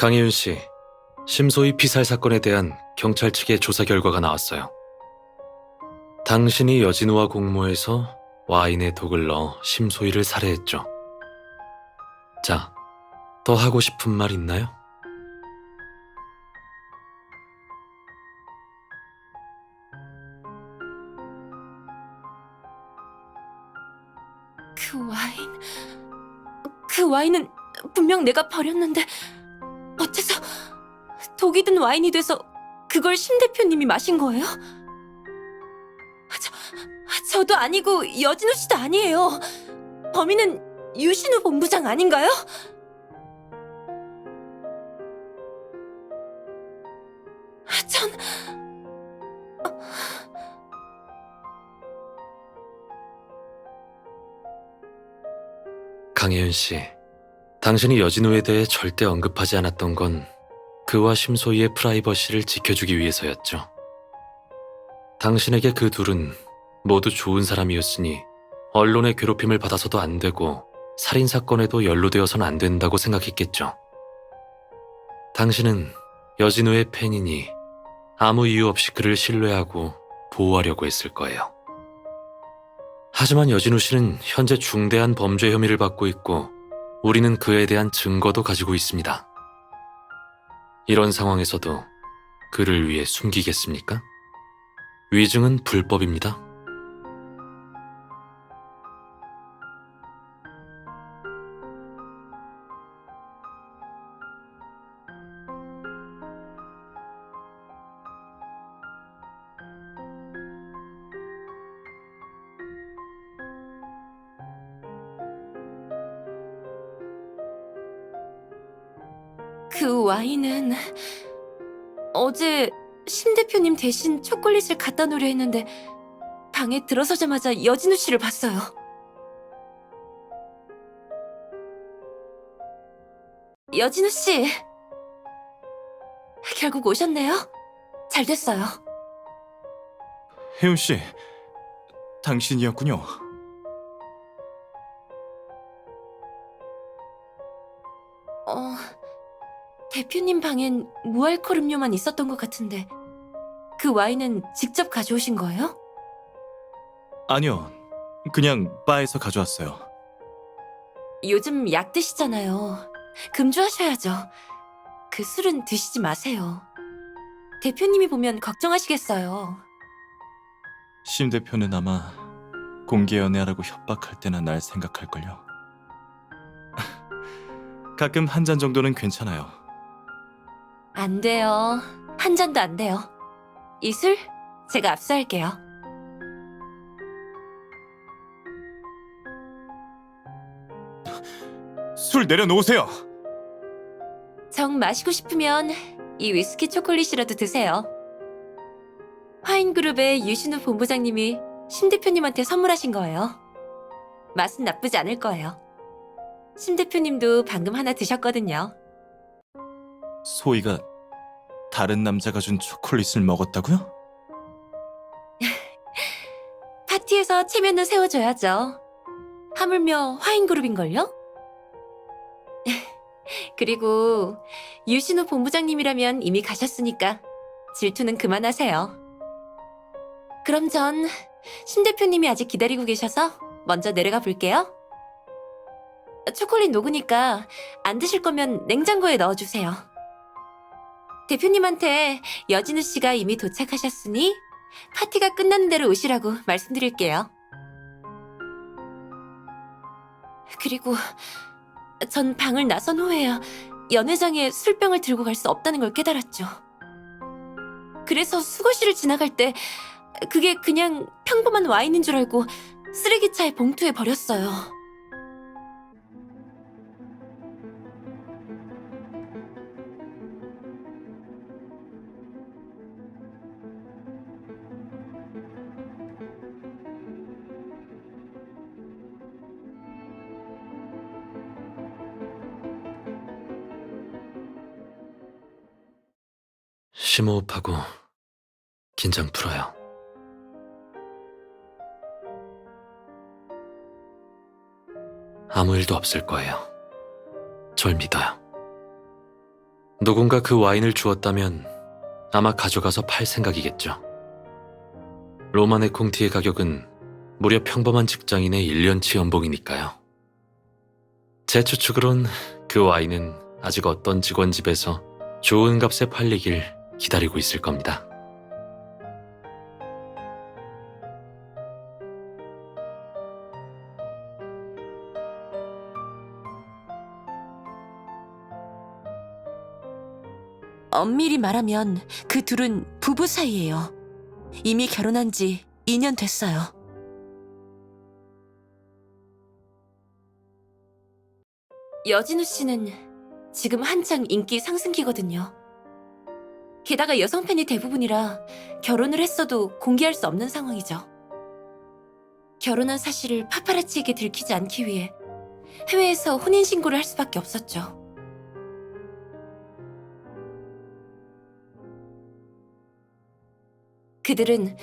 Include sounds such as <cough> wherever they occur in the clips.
강혜윤 씨, 심소희 피살 사건에 대한 경찰 측의 조사 결과가 나왔어요. 당신이 여진우와 공모해서 와인에 독을 넣어 심소희를 살해했죠. 자, 더 하고 싶은 말 있나요? 그 와인, 그 와인은 분명 내가 버렸는데 어째서 독이 든 와인이 돼서 그걸 심 대표님이 마신 거예요? 저, 저도 아니고 여진우 씨도 아니에요. 범인은 유신우 본부장 아닌가요? 전 강혜윤 씨, 당신이 여진우에 대해 절대 언급하지 않았던 건 그와 심소희의 프라이버시를 지켜주기 위해서였죠. 당신에게 그 둘은 모두 좋은 사람이었으니 언론의 괴롭힘을 받아서도 안 되고 살인사건에도 연루되어서는 안 된다고 생각했겠죠. 당신은 여진우의 팬이니 아무 이유 없이 그를 신뢰하고 보호하려고 했을 거예요. 하지만 여진우 씨는 현재 중대한 범죄 혐의를 받고 있고 우리는 그에 대한 증거도 가지고 있습니다. 이런 상황에서도 그를 위해 숨기겠습니까? 위증은 불법입니다. 그 와인은 어제 심 대표님 대신 초콜릿을 갖다 놓으려 했는데 방에 들어서자마자 여진우 씨를 봤어요. 여진우 씨, 결국 오셨네요. 잘 됐어요. 혜윤 씨, 당신이었군요. 어, 대표님 방엔 무알콜 음료만 있었던 것 같은데 그 와인은 직접 가져오신 거예요? 아니요, 그냥 바에서 가져왔어요. 요즘 약 드시잖아요. 금주하셔야죠. 그 술은 드시지 마세요. 대표님이 보면 걱정하시겠어요. 심 대표는 아마 공개 연애하라고 협박할 때나 날 생각할걸요. <laughs> 가끔 한 잔 정도는 괜찮아요. 안 돼요. 한 잔도 안 돼요. 이 술 제가 압수할게요. 술 내려놓으세요. 정 마시고 싶으면 이 위스키 초콜릿이라도 드세요. 화인그룹의 유신우 본부장님이 심 대표님한테 선물하신 거예요. 맛은 나쁘지 않을 거예요. 심 대표님도 방금 하나 드셨거든요. 소희가 다른 남자가 준 초콜릿을 먹었다고요? <laughs> 파티에서 체면은 세워줘야죠. 하물며 화인그룹인걸요? <laughs> 그리고 유신우 본부장님이라면 이미 가셨으니까 질투는 그만하세요. 그럼 전 신 대표님이 아직 기다리고 계셔서 먼저 내려가 볼게요. 초콜릿 녹으니까 안 드실 거면 냉장고에 넣어주세요. 대표님한테 여진우 씨가 이미 도착하셨으니 파티가 끝나는 대로 오시라고 말씀드릴게요. 그리고 전 방을 나선 후에야 연회장에 술병을 들고 갈 수 없다는 걸 깨달았죠. 그래서 수거실을 지나갈 때 그게 그냥 평범한 와인인 줄 알고 쓰레기차에 봉투에 버렸어요. 심호흡하고 긴장 풀어요. 아무 일도 없을 거예요. 절 믿어요. 누군가 그 와인을 주었다면 아마 가져가서 팔 생각이겠죠. 로마네 콩티의 가격은 무려 평범한 직장인의 1년치 연봉이니까요. 제 추측으론 그 와인은 아직 어떤 직원 집에서 좋은 값에 팔리길 기다리고 있을 겁니다. 엄밀히 말하면 그 둘은 부부 사이예요. 이미 결혼한 지 2년 됐어요. 여진우 씨는 지금 한창 인기 상승기거든요. 게다가 여성 팬이 대부분이라 결혼을 했어도 공개할 수 없는 상황이죠. 결혼한 사실을 파파라치에게 들키지 않기 위해 해외에서 혼인신고를 할 수밖에 없었죠. 그들은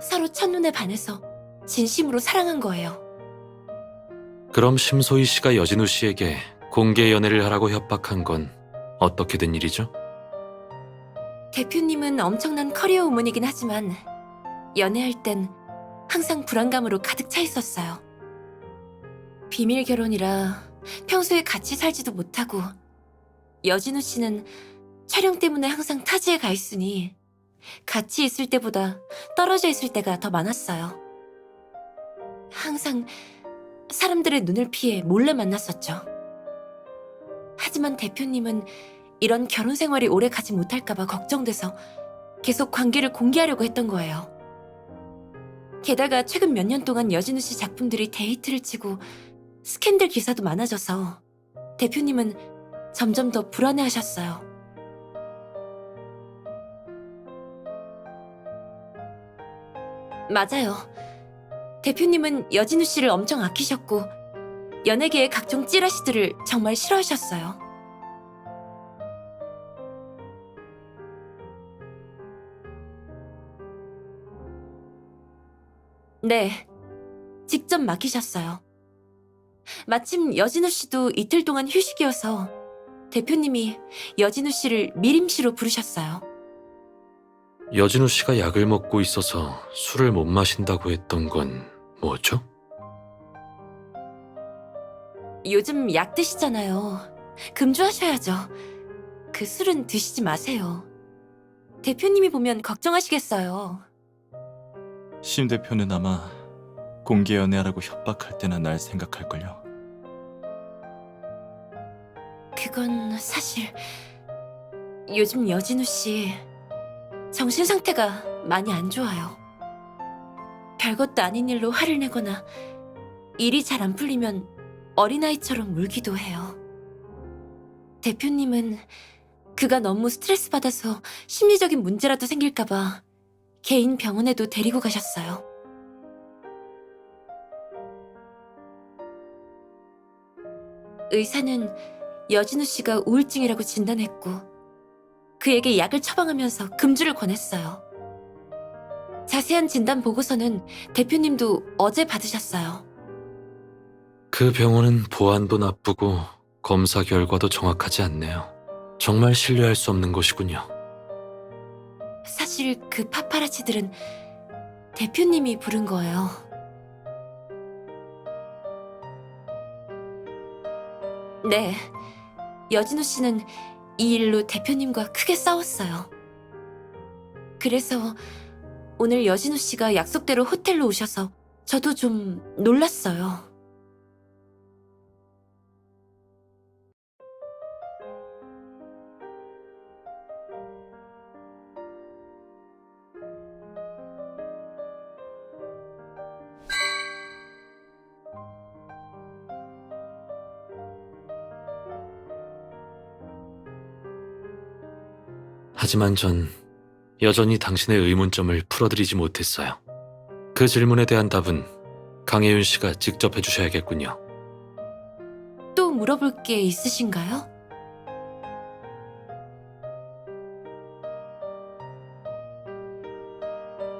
서로 첫눈에 반해서 진심으로 사랑한 거예요. 그럼 심소희 씨가 여진우 씨에게 공개 연애를 하라고 협박한 건 어떻게 된 일이죠? 대표님은 엄청난 커리어 우먼이긴 하지만 연애할 땐 항상 불안감으로 가득 차 있었어요. 비밀 결혼이라 평소에 같이 살지도 못하고 여진우 씨는 촬영 때문에 항상 타지에 가 있으니 같이 있을 때보다 떨어져 있을 때가 더 많았어요. 항상 사람들의 눈을 피해 몰래 만났었죠. 하지만 대표님은 이런 결혼 생활이 오래 가지 못할까봐 걱정돼서 계속 관계를 공개하려고 했던 거예요. 게다가 최근 몇 년 동안 여진우 씨 작품들이 데이트를 치고 스캔들 기사도 많아져서 대표님은 점점 더 불안해하셨어요. 맞아요. 대표님은 여진우 씨를 엄청 아끼셨고 연예계의 각종 찌라시들을 정말 싫어하셨어요. 네, 직접 맡기셨어요. 마침 여진우 씨도 이틀 동안 휴식이어서 대표님이 여진우 씨를 미림 씨로 부르셨어요. 여진우 씨가 약을 먹고 있어서 술을 못 마신다고 했던 건 뭐죠? 요즘 약 드시잖아요. 금주하셔야죠. 그 술은 드시지 마세요. 대표님이 보면 걱정하시겠어요. 심 대표는 아마 공개 연애하라고 협박할 때나 날 생각할걸요. 그건 사실 요즘 여진우 씨 정신 상태가 많이 안 좋아요. 별것도 아닌 일로 화를 내거나 일이 잘 안 풀리면 어린아이처럼 울기도 해요. 대표님은 그가 너무 스트레스 받아서 심리적인 문제라도 생길까봐 개인 병원에도 데리고 가셨어요. 의사는 여진우 씨가 우울증이라고 진단했고 그에게 약을 처방하면서 금주를 권했어요. 자세한 진단 보고서는 대표님도 어제 받으셨어요. 그 병원은 보안도 나쁘고 검사 결과도 정확하지 않네요. 정말 신뢰할 수 없는 곳이군요. 사실 그 파파라치들은 대표님이 부른 거예요. 네. 여진우 씨는 이 일로 대표님과 크게 싸웠어요. 그래서 오늘 여진우 씨가 약속대로 호텔로 오셔서 저도 좀 놀랐어요. 하지만 전 여전히 당신의 의문점을 풀어드리지 못했어요. 그 질문에 대한 답은 강혜윤 씨가 직접 해주셔야겠군요. 또 물어볼 게 있으신가요?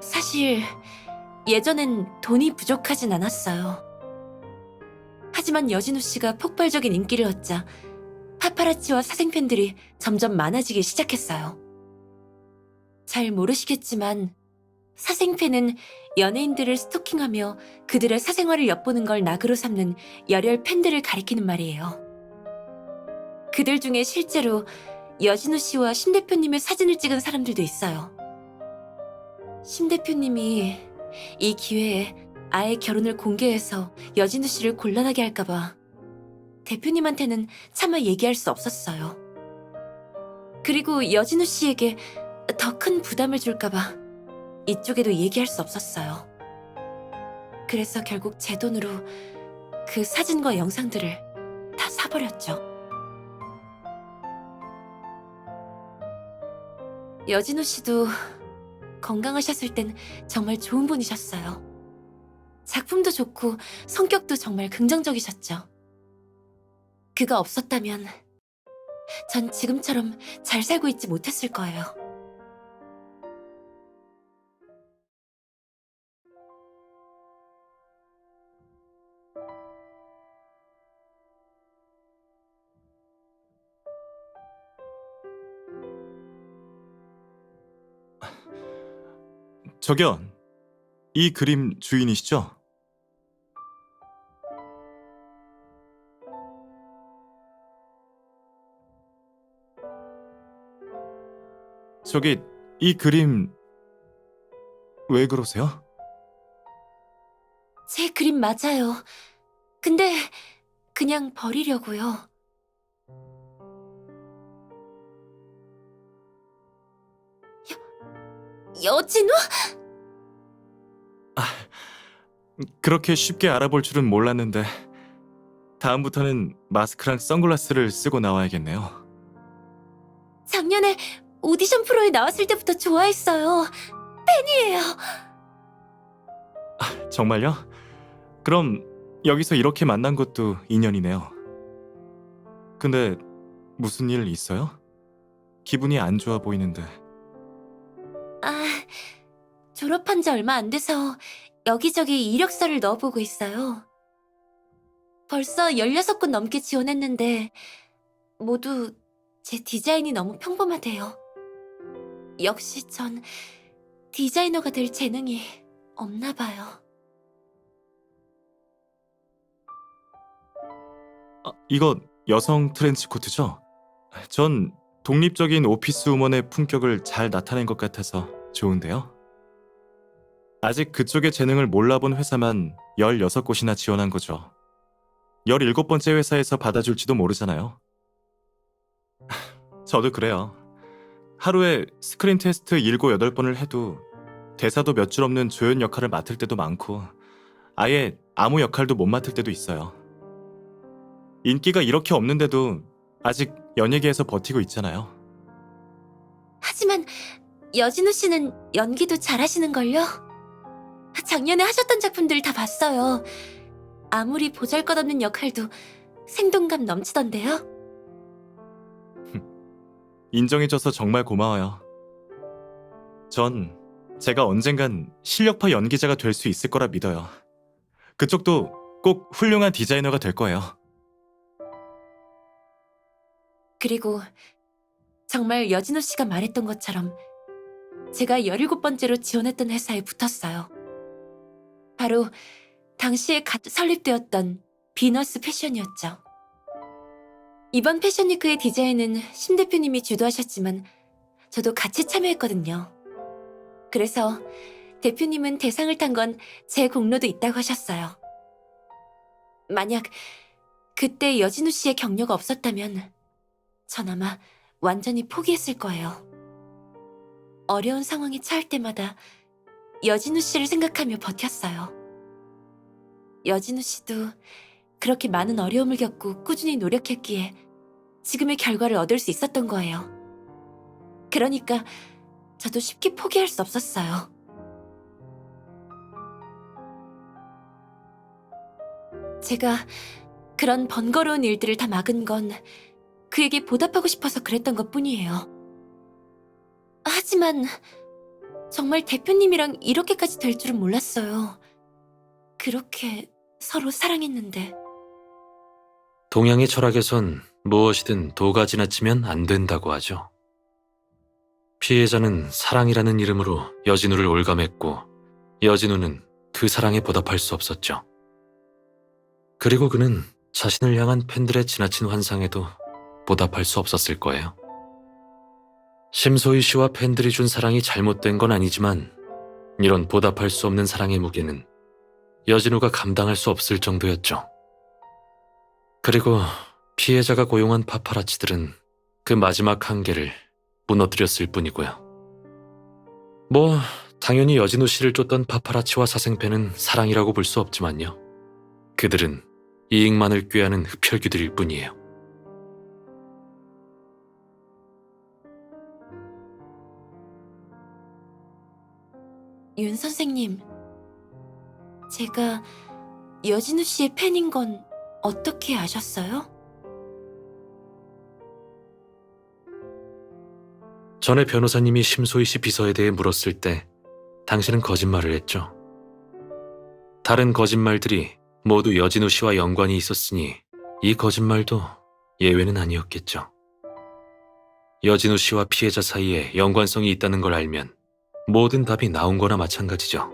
사실 예전엔 돈이 부족하진 않았어요. 하지만 여진우 씨가 폭발적인 인기를 얻자 파파라치와 사생팬들이 점점 많아지기 시작했어요. 잘 모르시겠지만 사생팬은 연예인들을 스토킹하며 그들의 사생활을 엿보는 걸 낙으로 삼는 열혈 팬들을 가리키는 말이에요. 그들 중에 실제로 여진우 씨와 심 대표님의 사진을 찍은 사람들도 있어요. 심 대표님이 이 기회에 아예 결혼을 공개해서 여진우 씨를 곤란하게 할까봐 대표님한테는 차마 얘기할 수 없었어요. 그리고 여진우 씨에게 더 큰 부담을 줄까봐 이쪽에도 얘기할 수 없었어요. 그래서 결국 제 돈으로 그 사진과 영상들을 다 사버렸죠. 여진우 씨도 건강하셨을 땐 정말 좋은 분이셨어요. 작품도 좋고 성격도 정말 긍정적이셨죠. 그가 없었다면 전 지금처럼 잘 살고 있지 못했을 거예요. 저기요. 이 그림 주인이시죠? 저기 이 그림 왜 그러세요? 제 그림 맞아요. 근데 그냥 버리려고요. 여, 여진우? 그렇게 쉽게 알아볼 줄은 몰랐는데 다음부터는 마스크랑 선글라스를 쓰고 나와야겠네요. 작년에 오디션 프로에 나왔을 때부터 좋아했어요. 팬이에요. 정말요? 그럼 여기서 이렇게 만난 것도 인연이네요. 근데 무슨 일 있어요? 기분이 안 좋아 보이는데. 아, 졸업한 지 얼마 안 돼서 여기저기 이력서를 넣어보고 있어요. 벌써 16건 넘게 지원했는데 모두 제 디자인이 너무 평범하대요. 역시 전 디자이너가 될 재능이 없나 봐요. 아, 이거 여성 트렌치 코트죠? 전 독립적인 오피스 우먼의 품격을 잘 나타낸 것 같아서 좋은데요. 아직 그쪽의 재능을 몰라본 회사만 16곳이나 지원한 거죠. 17번째 회사에서 받아줄지도 모르잖아요. 저도 그래요. 하루에 스크린 테스트 7, 8번을 해도 대사도 몇 줄 없는 조연 역할을 맡을 때도 많고 아예 아무 역할도 못 맡을 때도 있어요. 인기가 이렇게 없는데도 아직 연예계에서 버티고 있잖아요. 하지만 여진우 씨는 연기도 잘하시는걸요? 작년에 하셨던 작품들 다 봤어요. 아무리 보잘것없는 역할도 생동감 넘치던데요? <laughs> 인정해줘서 정말 고마워요. 전 제가 언젠간 실력파 연기자가 될 수 있을 거라 믿어요. 그쪽도 꼭 훌륭한 디자이너가 될 거예요. 그리고 정말 여진우 씨가 말했던 것처럼 제가 17번째로 지원했던 회사에 붙었어요. 바로 당시에 갓 설립되었던 비너스 패션이었죠. 이번 패션위크의 디자인은 심 대표님이 주도하셨지만 저도 같이 참여했거든요. 그래서 대표님은 대상을 탄 건 제 공로도 있다고 하셨어요. 만약 그때 여진우 씨의 격려가 없었다면 전 아마 완전히 포기했을 거예요. 어려운 상황에 처할 때마다 여진우 씨를 생각하며 버텼어요. 여진우 씨도 그렇게 많은 어려움을 겪고 꾸준히 노력했기에 지금의 결과를 얻을 수 있었던 거예요. 그러니까 저도 쉽게 포기할 수 없었어요. 제가 그런 번거로운 일들을 다 막은 건 그에게 보답하고 싶어서 그랬던 것 뿐이에요. 하지만 정말 대표님이랑 이렇게까지 될 줄은 몰랐어요. 그렇게 서로 사랑했는데. 동양의 철학에선 무엇이든 도가 지나치면 안 된다고 하죠. 피해자는 사랑이라는 이름으로 여진우를 올감했고 여진우는 그 사랑에 보답할 수 없었죠. 그리고 그는 자신을 향한 팬들의 지나친 환상에도 보답할 수 없었을 거예요. 심소희 씨와 팬들이 준 사랑이 잘못된 건 아니지만 이런 보답할 수 없는 사랑의 무게는 여진우가 감당할 수 없을 정도였죠. 그리고 피해자가 고용한 파파라치들은 그 마지막 한계를 무너뜨렸을 뿐이고요. 뭐 당연히 여진우 씨를 쫓던 파파라치와 사생팬은 사랑이라고 볼 수 없지만요. 그들은 이익만을 꾀하는 흡혈귀들일 뿐이에요. 윤 선생님, 제가 여진우 씨의 팬인 건 어떻게 아셨어요? 전에 변호사님이 심소희 씨 비서에 대해 물었을 때 당신은 거짓말을 했죠. 다른 거짓말들이 모두 여진우 씨와 연관이 있었으니 이 거짓말도 예외는 아니었겠죠. 여진우 씨와 피해자 사이에 연관성이 있다는 걸 알면 모든 답이 나온 거나 마찬가지죠.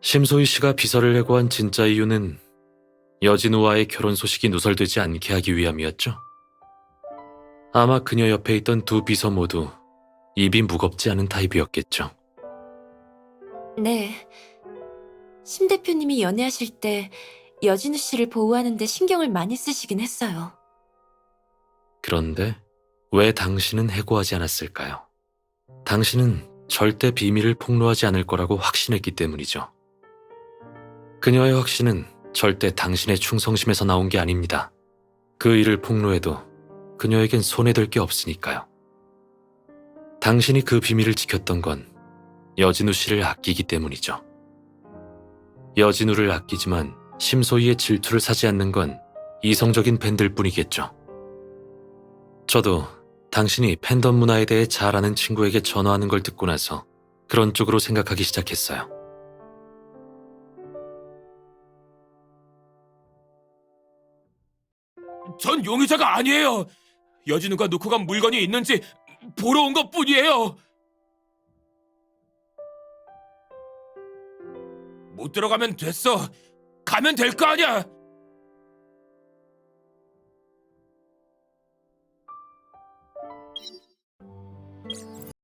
심소희 씨가 비서를 해고한 진짜 이유는 여진우와의 결혼 소식이 누설되지 않게 하기 위함이었죠. 아마 그녀 옆에 있던 두 비서 모두 입이 무겁지 않은 타입이었겠죠. 네. 심 대표님이 연애하실 때 여진우 씨를 보호하는데 신경을 많이 쓰시긴 했어요. 그런데 왜 당신은 해고하지 않았을까요? 당신은 절대 비밀을 폭로하지 않을 거라고 확신했기 때문이죠. 그녀의 확신은 절대 당신의 충성심에서 나온 게 아닙니다. 그 일을 폭로해도 그녀에겐 손해될 게 없으니까요. 당신이 그 비밀을 지켰던 건 여진우 씨를 아끼기 때문이죠. 여진우를 아끼지만 심소희의 질투를 사지 않는 건 이성적인 팬들 뿐이겠죠. 저도 당신이 팬덤 문화에 대해 잘 아는 친구에게 전화하는 걸 듣고 나서 그런 쪽으로 생각하기 시작했어요. 전 용의자가 아니에요. 여진우가 놓고 간 물건이 있는지 보러 온 것 뿐이에요. 못 들어가면 됐어. 가면 될 거 아니야.